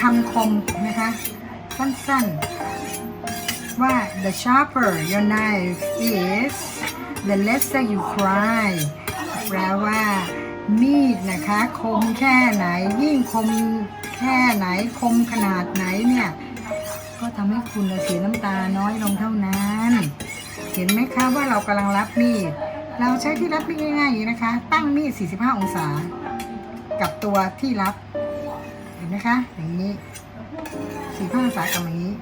คำคมนะคะ สั้นๆ ว่า the sharper your knife is the lesser you cry แปลว่า มีดนะคะ คมแค่ไหน ยิ่งคมแค่ไหน คมขนาดไหนเนี่ย ก็ทำให้คุณเสียน้ำตาน้อยลงเท่านั้น เห็นไหมคะว่าเรากำลังรับมีด เราใช้ที่รับมีดง่ายๆนะคะ ตั้งมีด 45 องศา กับตัวที่รับ เห็นไหมคะ อย่างนี้45องศายกับอย่างนี้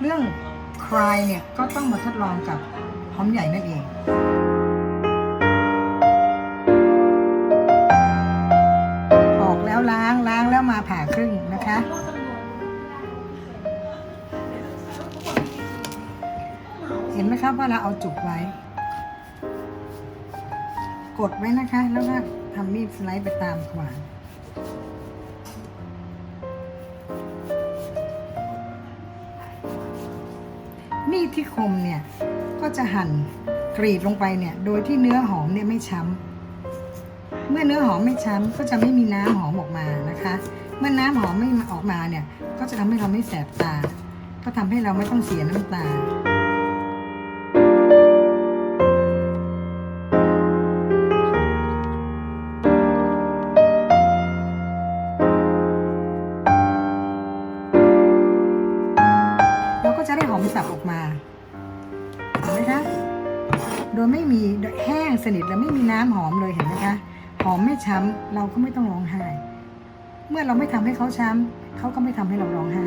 เรื่อง cry เนี่ยก็ต้องมาทดลองกับหอมใหญ่นั่นเองออกแล้วล้างล้างแล้วมาผ่าครึ่งนะคะเห็นไหมครับว่าเราเอาจุกไว้ กดไว้นะคะแล้วก็ ทำมีดสไลด์ไปตามขวานมีดที่คมเนี่ย ก็จะหั่นกรีดลงไปเนี่ย โดยที่เนื้อหอมเนี่ยไม่ช้ำ เมื่อเนื้อหอมไม่ช้ำก็จะไม่มีน้ำหอมออกมานะคะ เมื่อน้ำหอมไม่ออกมาเนี่ย ก็จะทำให้เราไม่แสบตา ก็ทำให้เราไม่ต้องเสียน้ำตา ได้หอมสับออกมาเห็นไหมคะโดยไม่มีแห้งสนิทและไม่มีน้ำหอมเลยเห็นไหมคะหอมไม่ช้ำเราก็ไม่ต้องร้องไห้ เมื่อเราไม่ทำให้เขาช้ำเขาก็ไม่ทำให้เราร้องไห้